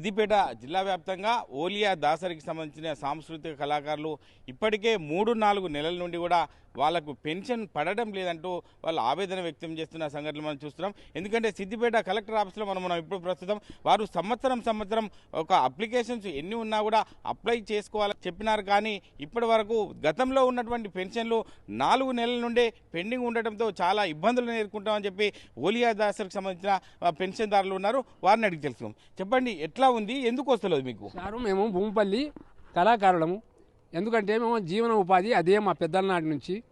సిద్దిపేట జిల్లా వ్యాప్తంగా ఓలియా దాసరికి సంబంధించిన సాంస్కృతిక కళాకారులు ఇప్పటికే మూడు నాలుగు నెలల నుండి కూడా వాళ్ళకు పెన్షన్ పడడం లేదంటూ వాళ్ళు ఆవేదన వ్యక్తం చేస్తున్న సంఘటనలు మనం చూస్తున్నాం. ఎందుకంటే సిద్దిపేట కలెక్టర్ ఆఫీస్లో మనం మనం ఇప్పుడు ప్రస్తుతం వారు సంవత్సరం సంవత్సరం ఒక అప్లికేషన్స్ ఎన్ని ఉన్నా కూడా అప్లై చేసుకోవాలని చెప్పినారు. కానీ ఇప్పటి వరకు గతంలో ఉన్నటువంటి పెన్షన్లు నాలుగు నెలల నుండే పెండింగ్ ఉండటంతో చాలా ఇబ్బందులు ఎదుర్కొంటామని చెప్పి ఓలియా దాసరికి సంబంధించిన పెన్షన్దారులు ఉన్నారు. వారిని అడిగి తెలుసుకుందాం. చెప్పండి ఎట్లా ఉంది? ఎందుకు వస్తలేదు మీకు? సారు మేము భూమిపల్లి కళాకారులము. ఎందుకంటే మేము జీవన ఉపాధి అదే మా పెద్దల నాటి నుంచి.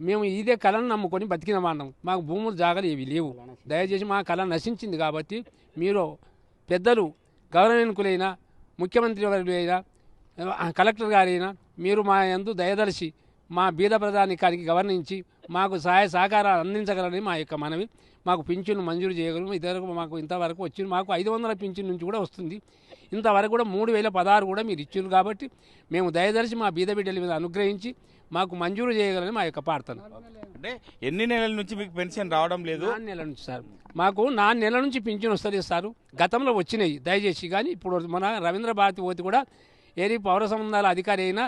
మేము ఇదే కళను నమ్ముకొని బతికిన వాళ్ళం. మాకు భూములు జాగలు ఏవి లేవు. దయచేసి మా కళ నశించింది కాబట్టి మీరు పెద్దలు గౌరవనీయులైన ముఖ్యమంత్రి వర్యులైన అయినా కలెక్టర్ గారైనా మీరు మా యందు దయదలిచి మా బీద ప్రధానికానికి గవర్నించి మాకు సహాయ సహకారాలు అందించగలని మా యొక్క మనవి. మాకు పింఛను మంజూరు చేయగలము. ఇదివరకు మాకు ఇంతవరకు వచ్చింది. మాకు ఐదు వందల పింఛన్ నుంచి కూడా వస్తుంది. ఇంతవరకు కూడా మూడు వేల పదహారు కూడా మీరు ఇచ్చారు కాబట్టి మేము దయదలిచి మా బీద బిడ్డల మీద అనుగ్రహించి మాకు మంజూరు చేయగలని మా యొక్క ప్రార్థన. అంటే ఎన్ని నెలల నుంచి మీకు పెన్షన్ రావడం లేదు? నాలుగు నెలల నుంచి సార్. మాకు నాలుగు నెలల నుంచి పింఛన్ వస్తుంది సార్. గతంలో వచ్చినాయి. దయచేసి కానీ ఇప్పుడు మన రవీంద్ర భారతి పోతి కూడా ఏది పౌర సంబంధాల అధికారి అయిన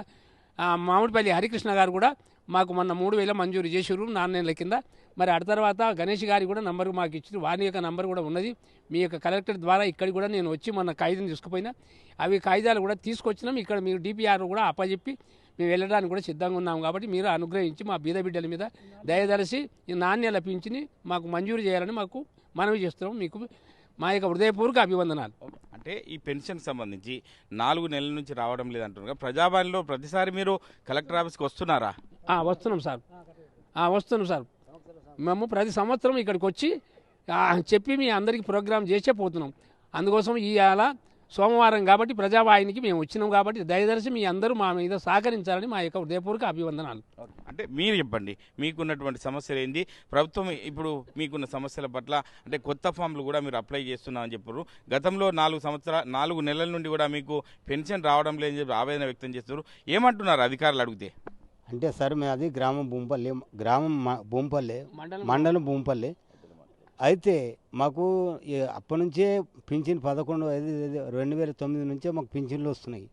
మామిడిపల్లి హరికృష్ణ గారు కూడా మాకు మొన్న మూడు వేల మంజూరు చేసారు నాలుగు కింద. మరి ఆ తర్వాత గణేష్ గారి కూడా నంబర్ మాకు ఇచ్చారు వారి యొక్క నంబర్ కూడా ఉన్నది. మీ యొక్క కలెక్టర్ ద్వారా ఇక్కడికి కూడా నేను వచ్చి మొన్న కాగితం తీసుకుపోయినా. అవి కాగితాలు కూడా తీసుకొచ్చినాం ఇక్కడ మీరు డిపిఆర్ కూడా అప్పచెప్పి మేము వెళ్ళడానికి కూడా సిద్ధంగా ఉన్నాము కాబట్టి మీరు అనుగ్రహించి మా బీద బిడ్డల మీద దయదలిసి ఈ నాణ్యాల పింఛని మాకు మంజూరు చేయాలని మాకు మనవి చేస్తున్నాం. మీకు మా యొక్క హృదయపూర్వక అభివందనాలు. అంటే ఈ పెన్షన్ సంబంధించి నాలుగు నెలల నుంచి రావడం లేదంటున్నారు. కదా. ప్రతిసారి మీరు కలెక్టర్ ఆఫీస్కి వస్తున్నారా? వస్తున్నాం సార్. వస్తున్నాం సార్. మేము ప్రతి సంవత్సరం ఇక్కడికి వచ్చి చెప్పి మీ అందరికీ ప్రోగ్రామ్ చేసే పోతున్నాం. అందుకోసం ఇవాళ సోమవారం కాబట్టి ప్రజావాహినికి మేము వచ్చినాం కాబట్టి దయదర్శి మీ అందరూ మా మీద సహకరించాలని మా యొక్క హృదయపూర్వక అభివందనాలు. అంటే మీరు చెప్పండి మీకున్నటువంటి సమస్యలు ఏంది? ప్రభుత్వం ఇప్పుడు మీకున్న సమస్యల పట్ల అంటే కొత్త ఫామ్లు కూడా మీరు అప్లై చేస్తున్నామని చెప్పారు. గతంలో నాలుగు సంవత్సరాల నాలుగు నెలల నుండి కూడా మీకు పెన్షన్ రావడం లేదని చెప్పి ఆవేదన వ్యక్తం చేస్తున్నారు. ఏమంటున్నారు అధికారులు అడిగితే? అంటే సార్ మేము అది గ్రామం భూంపల్లి గ్రామం మ- భూంపల్లి మండలం భూంపల్లి. అయితే మాకు అప్పటి నుంచే పింఛన్ పదకొండు ఐదు రెండు వేల తొమ్మిది నుంచే మాకు పింఛన్లు వస్తున్నాయి.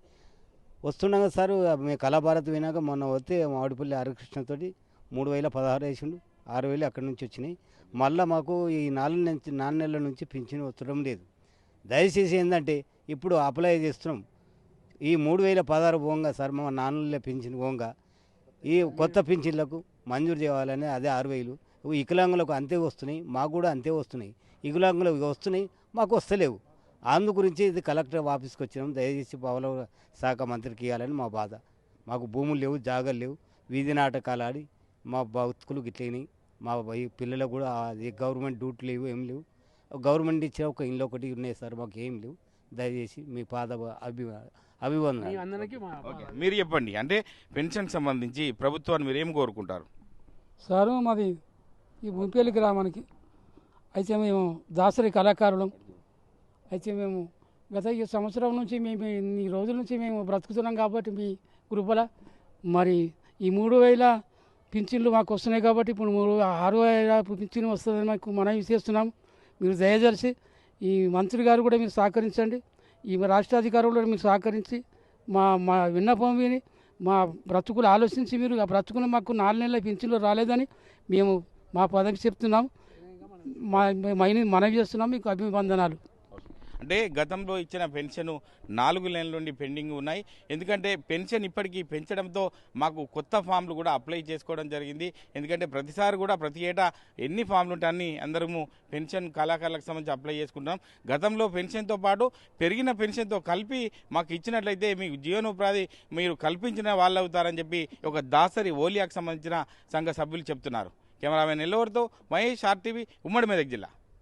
వస్తుండగా సార్ మేము కళాభారత్ వినాక మొన్న వస్తే మామిడిపల్లి హరికృష్ణతోటి మూడు వేల పదహారు వేసిండు ఆరు వేలు అక్కడి నుంచి వచ్చినాయి. మళ్ళీ మాకు ఈ నాలుగు నుంచి నాలుగు నెలల నుంచి పింఛన్ వస్తడం లేదు. దయచేసి ఏంటంటే ఇప్పుడు అప్లై చేస్తున్నాం. ఈ మూడు వేల పదహారు పోంగా సార్ మా నాన్నలే పింఛన్ పోంగా ఈ కొత్త పింఛన్లకు మంజూరు చేయాలని అదే ఆరు వేలు. వికలాంగులకు అంతే వస్తున్నాయి మాకు కూడా అంతే వస్తున్నాయి. వికలాంగులకు వస్తున్నాయి మాకు వస్తలేవు. అందు గురించి ఇది కలెక్టర్ ఆఫీస్కి వచ్చినాం దయచేసి పౌల శాఖ మంత్రికి ఇవ్వాలని మా బాధ. మాకు భూములు లేవు జాగాలు లేవు. వీధి నాటకాలు ఆడి మా బతుకులు గిట్లయినాయి. మా పిల్లలకు కూడా గవర్నమెంట్ డ్యూటీ లేవు ఏం లేవు. గవర్నమెంట్ ఇచ్చిన ఒక ఇల్లు ఒకటి ఉన్నాయి సార్ మాకు ఏం లేవు. దయచేసి మీ పాద అభి మీ అభివందనాలు అందరికీ మా ఓకే మీరు చెప్పండి. అంటే పెన్షన్ సంబంధించి ప్రభుత్వాన్ని మీరు ఏం కోరుకుంటారు? సారు మాది ఈ మునిపల్లి గ్రామానికి. అయితే మేము దాసరి కళాకారులం. అయితే మేము గత ఈ సంవత్సరం నుంచి మేము ఇన్ని రోజుల నుంచి మేము బ్రతుకుతున్నాం కాబట్టి మీ కృపల. మరి ఈ మూడు వేల పింఛన్లు మాకు వస్తున్నాయి కాబట్టి ఇప్పుడు మూడు ఆరు వేల పింఛన్ వస్తుందని మాకు మనవి చేస్తున్నాం. మీరు దయచేసి ఈ మంత్రి గారు కూడా మీరు సహకరించండి. ఈ రాష్ట్ర అధికారులు మీరు సహకరించి మా మా విన్నపం విని మా బ్రతుకులు ఆలోచించి మీరు ఆ బ్రతుకులు మాకు నాలుగు నెలల పింఛన్లు రాలేదని మేము మా పదవి చెప్తున్నాం మా మనవి చేస్తున్నాం మీకు అభివందనాలు అంటే గతంలో ఇచ్చిన పెన్షన్ నాలుగు నెలల నుండి పెండింగ్ ఉన్నాయి. ఎందుకంటే పెన్షన్ ఇప్పటికీ పెంచడంతో మాకు కొత్త ఫామ్లు కూడా అప్లై చేసుకోవడం జరిగింది. ఎందుకంటే ప్రతిసారి కూడా ప్రతి ఏటా ఎన్ని ఫామ్లు ఉంటే అన్ని అందరము పెన్షన్ కళాకారులకు సంబంధించి అప్లై చేసుకుంటున్నాం. గతంలో పెన్షన్తో పాటు పెరిగిన పెన్షన్తో కలిపి మాకు ఇచ్చినట్లయితే మీకు జీవనోపాధి మీరు కల్పించిన వాళ్ళు అవుతారని చెప్పి ఒక దాసరి ఓలియాకు సంబంధించిన సంఘ సభ్యులు చెప్తున్నారు. కెమెరామెన్ ఎల్లవరితో మహేష్ ఆర్టీవీ ఉమ్మడి మెదక్ జిల్లా.